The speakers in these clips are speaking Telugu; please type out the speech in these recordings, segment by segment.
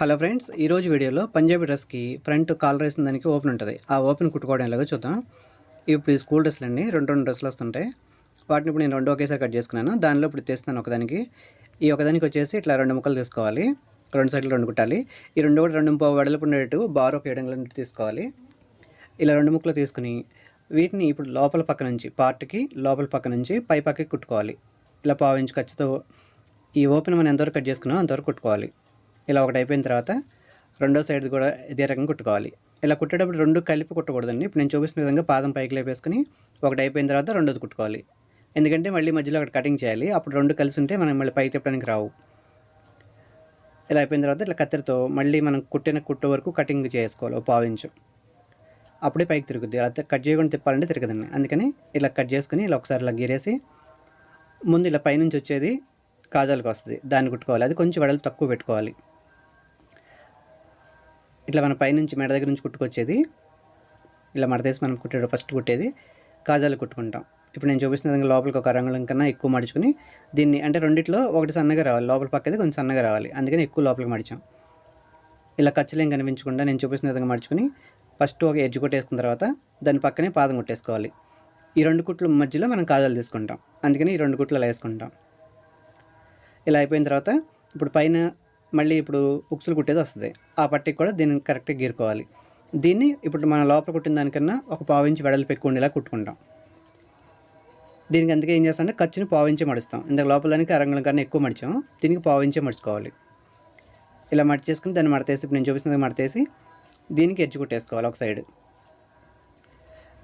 హలో ఫ్రెండ్స్ ఈరోజు వీడియోలో పంజాబీ డ్రెస్కి ఫ్రంట్ కాలర్ వేసిన దానికి ఓపెన్ ఉంటుంది. ఆ ఓపెన్ కుట్టుకోవడం ఎలాగో చూద్దాం. ఇప్పుడు ఈ స్కూల్ డ్రెస్సులు అండి రెండు రెండు డ్రెస్సులు వస్తుంటాయి. వాటిని ఇప్పుడు నేను రెండు ఒకేసారి కట్ చేసుకున్నాను. దానిలో ఇప్పుడు తీస్తాను ఒకదానికి. ఈ ఒకదానికి వచ్చేసి ఇట్లా రెండు ముక్కలు తీసుకోవాలి. రెండు సైడ్లు రెండు కుట్టాలి. ఈ రెండు కూడా రెండు ముప్పై వెడల్పు ఉండేటట్టు బార్ ఒక ఏడు తీసుకోవాలి. ఇలా రెండు ముక్కలు తీసుకుని వీటిని ఇప్పుడు లోపల పక్క నుంచి పార్ట్కి లోపల పక్క నుంచి పై పక్కకి కుట్టుకోవాలి. ఇలా పావు ఇంచు ఖర్చుతో ఈ ఓపెన్ మనం ఎంతవరకు కట్ చేసుకున్నామో అంతవరకు కుట్టుకోవాలి. ఇలా ఒకటి అయిపోయిన తర్వాత రెండో సైడ్ కూడా ఇదే రకంగా కుట్టుకోవాలి. ఇలా కుట్టేటప్పుడు రెండు కలిపి కుట్టకూడదండి. ఇప్పుడు నేను చూపిస్తున్న విధంగా పాదం పైకి లేపేసుకుని ఒకటి అయిపోయిన తర్వాత రెండోది కుట్టుకోవాలి. ఎందుకంటే మళ్ళీ మధ్యలో ఒకటి కటింగ్ చేయాలి. అప్పుడు రెండు కలిసి ఉంటే మనం మళ్ళీ పైకి తిప్పడానికి రావు. ఇలా అయిపోయిన తర్వాత ఇలా కత్తెరతో మళ్ళీ మనం కుట్టిన కుట్టు వరకు కటింగ్ చేసుకోవాలి. ఒక పావించు అప్పుడే పైకి తిరుగుద్ది. అలా కట్ చేయకుండా తిప్పాలంటే తిరగదండి. అందుకని ఇలా కట్ చేసుకుని ఇలా ఒకసారి ఇలా గీరేసి ముందు ఇలా పైనుంచి వచ్చేది కాజాలకు వస్తుంది. దాన్ని కుట్టుకోవాలి. అది కొంచెం వెడలు తక్కువ పెట్టుకోవాలి. ఇట్లా మన పైనుంచి మెడ దగ్గర నుంచి కుట్టుకొచ్చేది. ఇలా మడతేసి మనం కుట్టే ఫస్ట్ కుట్టేది కాజాలు కుట్టుకుంటాం. ఇప్పుడు నేను చూపిస్తున్న విధంగా లోపలికి ఒక రంగులం కన్నా ఎక్కువ మడుచుకుని దీన్ని అంటే రెండిట్లో ఒకటి సన్నగా రావాలి. లోపల పక్కది కొంచెం సన్నగా రావాలి. అందుకని ఎక్కువ లోపలికి మడిచాం. ఇలా ఖర్చులేం కనిపించకుండా నేను చూపిస్తున్న విధంగా మడుచుకుని ఫస్ట్ ఒక ఎడ్జ్ కొట్టేసుకున్న తర్వాత దాని పక్కనే పాదం కొట్టేసుకోవాలి. ఈ రెండు కుట్ల మధ్యలో మనం కాజాలు తీసుకుంటాం. అందుకని ఈ రెండు కుట్లు అలా వేసుకుంటాం. ఇలా అయిపోయిన తర్వాత ఇప్పుడు పైన మళ్ళీ ఇప్పుడు ఉక్సులు కుట్టేది వస్తుంది. ఆ పట్టికి కూడా దీన్ని కరెక్ట్గా గీరుకోవాలి. దీన్ని ఇప్పుడు మన లోపల కుట్టిన దానికన్నా ఒక పావు ఇంచు వెడల్పు ఎక్కువ ఉండేలా కుట్టుకుంటాం. దీనికి అందుకే ఏం చేస్తామంటే ఖర్చుని పావు ఇంచే మడుస్తాం. ఇందాక లోపల దానికి అరంగులం కన్నా ఎక్కువ మడిచాం దీనికి పావు ఇంచే మడుచుకోవాలి. ఇలా మడి చేసుకుని దాన్ని మడతేసి ఇప్పుడు నేను చూపిస్తున్నది మడతేసి దీనికి ఎడ్జ్ కుట్టేసుకోవాలి ఒక సైడ్.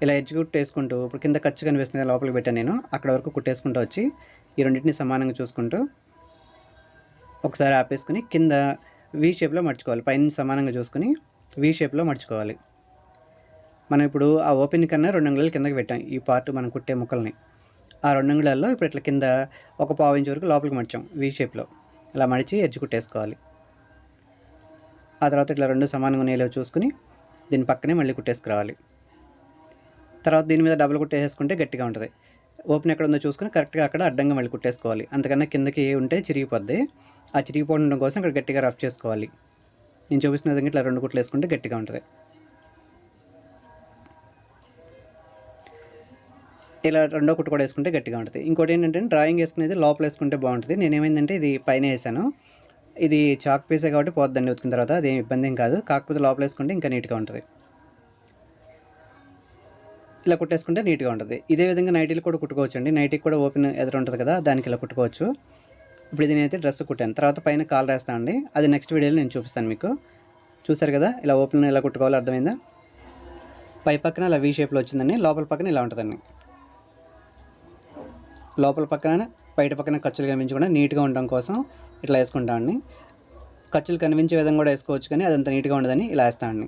ఇలా ఎడ్జ్ కుట్టేసుకుంటూ ఇప్పుడు కింద ఖర్చు కనిపిస్తుంది లోపలికి పెట్టాను నేను. అక్కడ వరకు కుట్టేసుకుంటూ వచ్చి ఈ రెండింటిని సమానంగా చూసుకుంటూ ఒకసారి ఆపేసుకుని కింద వీ షేప్లో మడుచుకోవాలి పైన సమానంగా చూసుకుని వీ షేప్లో మడుచుకోవాలి మనం ఇప్పుడు ఆ ఓపెన్ కన్నా రెండు అంగుళాలు కిందకి పెట్టాం. ఈ పార్ట్ మనం కుట్టే ముక్కల్ని. ఆ రెండు అంగుళాల్లో ఇప్పుడు ఇట్లా కింద ఒక పావు ఇంచ్ వరకు లోపలికి మడిచాం వీ షేప్లో ఇలా మడిచి ఎడ్జ్ కుట్టేసుకోవాలి. ఆ తర్వాత ఇట్లా రెండు సమానంగా ఉండేలా చూసుకుని దీని పక్కనే మళ్ళీ కుట్టేసుకురావాలి. తర్వాత దీని మీద డబుల్ కుట్టేసుకుంటే గట్టిగా ఉంటుంది. ఓపెన్ ఎక్కడ ఉందో చూసుకుని కరెక్ట్గా అక్కడ అడ్డంగా మళ్ళీ కుట్టేసుకోవాలి. అంతకన్నా కిందకి ఉంటే చిరిగిపోద్ది. ఆ చిరిగిపోవడం కోసం ఇక్కడ గట్టిగా రఫ్ చేసుకోవాలి. నేను చూపిస్తున్న విధంగా ఇట్లా రెండు కుట్లు వేసుకుంటే గట్టిగా ఉంటుంది. ఇలా రెండో కుట్టు కూడా వేసుకుంటే గట్టిగా ఉంటుంది. ఇంకోటి ఏంటంటే డ్రాయింగ్ వేసుకునేది లోపల వేసుకుంటే బాగుంటుంది. నేనేమైందంటే ఇది పైన వేసాను. ఇది చాక్ పీసే కాబట్టి పోద్దండి ఉతికిన తర్వాత అది ఇబ్బంది ఏం కాదు. కాకపోతే లోపల వేసుకుంటే ఇంకా నీట్గా ఉంటుంది. ఇలా కుట్టేసుకుంటే నీట్గా ఉంటుంది. ఇదే విధంగా నైటీలు కూడా కుట్టుకోవచ్చు అండి నైటీకి కూడా ఓపెన్ ఎదురు ఉంటుంది కదా దానికి ఇలా కుట్టుకోవచ్చు. ఇప్పుడు ఇది నేనైతే డ్రెస్ కుట్టాను. తర్వాత పైన కాల్ రాస్తాను అండి. అది నెక్స్ట్ వీడియోలో నేను చూపిస్తాను మీకు. చూసారు కదా ఇలా ఓపెన్ ఇలా కుట్టుకోవాలో అర్థమైందా? పై పక్కన ఇలా వీ షేప్లో వచ్చిందండి. లోపల పక్కన ఇలా ఉంటుందండి. లోపల పక్కన బయట పక్కన ఖర్చులు కనిపించకుండా నీట్గా ఉండడం కోసం ఇట్లా వేసుకుంటామండి ఖర్చులు కనిపించే విధంగా కూడా వేసుకోవచ్చు కానీ అదంత నీట్గా ఉండదని ఇలా వేస్తామండి